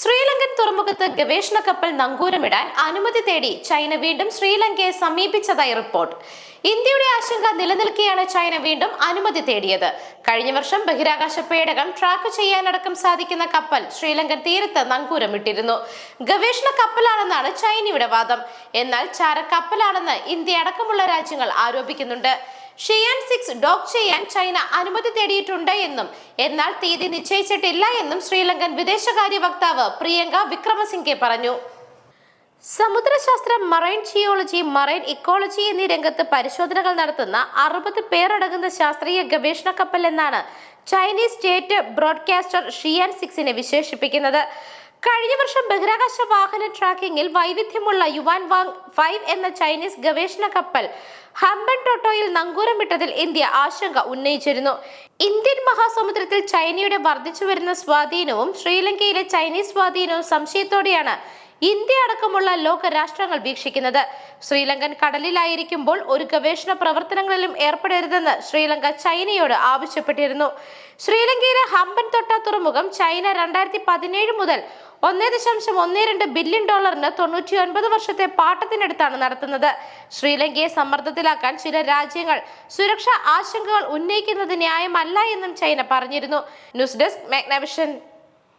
ശ്രീലങ്കൻ തുറമുഖത്ത് ഗവേഷണ കപ്പൽ നങ്കൂരമിടാൻ അനുമതി തേടി ചൈന വീണ്ടും ശ്രീലങ്കയെ സമീപിച്ചതായി റിപ്പോർട്ട്. ഇന്ത്യയുടെ ആശങ്ക നിലനിൽക്കെയാണ് ചൈന വീണ്ടും അനുമതി തേടിയത്. കഴിഞ്ഞ വർഷം ബഹിരാകാശ പേടകം ട്രാക്ക് ചെയ്യാനടക്കം സാധിക്കുന്ന കപ്പൽ ശ്രീലങ്കൻ തീരത്ത് നങ്കൂരമിട്ടിരുന്നു. ഗവേഷണ കപ്പലാണെന്നാണ് ചൈനയുടെ വാദം. എന്നാൽ ചാര കപ്പലാണെന്ന് ഇന്ത്യ അടക്കമുള്ള രാജ്യങ്ങൾ ആരോപിക്കുന്നുണ്ട്. ഷിയാൻ സിക്സ് ഡോക്ക് ചെയ്യാൻ ചൈന അനുമതി തേടിയിട്ടുണ്ട് എന്നും. എന്നാൽ തീയതി നിശ്ചയിച്ചിട്ടില്ല എന്നും ശ്രീലങ്കൻ വിദേശകാര്യ വക്താവ് പ്രിയങ്ക വിക്രമസിംഗെ പറഞ്ഞു. സമുദ്രശാസ്ത്രം മറൈൻ ജിയോളജി മറൈൻ ഇക്കോളജി എന്നീ രംഗത്ത് പരിശോധനകൾ നടത്തുന്ന അറുപത് പേരടങ്ങുന്ന ശാസ്ത്രീയ ഗവേഷണ കപ്പൽ എന്നാണ് ചൈനീസ് സ്റ്റേറ്റ് ബ്രോഡ്കാസ്റ്റർ ഷിയാൻ സിക്സിനെ വിശേഷിപ്പിക്കുന്നത്. കഴിഞ്ഞ വർഷം ബഹിരാകാശ വാഹന ട്രാക്കിംഗിൽ വൈവിധ്യമുള്ള യുവാൻ വാങ് ഫൈവ് എന്ന ചൈനീസ് ഗവേഷണ കപ്പൽ ഹംബൻ ടോട്ടോയിൽ നങ്കൂരമിട്ടതിൽ ഇന്ത്യ ആശങ്ക ഉന്നയിച്ചിരുന്നു. ഇന്ത്യൻ മഹാസമുദ്രത്തിൽ ചൈനയുടെ വർദ്ധിച്ചു വരുന്ന സ്വാധീനവും ശ്രീലങ്കയിലെ ചൈനീസ് സ്വാധീനവും സംശയത്തോടെയാണ് ഇന്ത്യ അടക്കമുള്ള ലോക രാഷ്ട്രങ്ങൾ വീക്ഷിക്കുന്നത്. ശ്രീലങ്കൻ കടലിലായിരിക്കുമ്പോൾ ഒരു ഗവേഷണ പ്രവർത്തനങ്ങളിലും ഏർപ്പെടരുതെന്ന് ശ്രീലങ്ക ചൈനയോട് ആവശ്യപ്പെട്ടിരുന്നു. ശ്രീലങ്കയിലെ ഹമ്പൻ തൊട്ട തുറമുഖം ചൈന രണ്ടായിരത്തി പതിനേഴ് മുതൽ ഒന്നേ ദശാംശം ഒന്നേ രണ്ട് ബില്യൺ ഡോളറിന് തൊണ്ണൂറ്റി ഒൻപത് വർഷത്തെ പാട്ടത്തിനടുത്താണ് നടത്തുന്നത്. ശ്രീലങ്കയെ സമ്മർദ്ദത്തിലാക്കാൻ ചില രാജ്യങ്ങൾ സുരക്ഷാ ആശങ്കകൾ ഉന്നയിക്കുന്നത് ന്യായമല്ല എന്നും ചൈന പറഞ്ഞിരുന്നു. News desk Magnavision.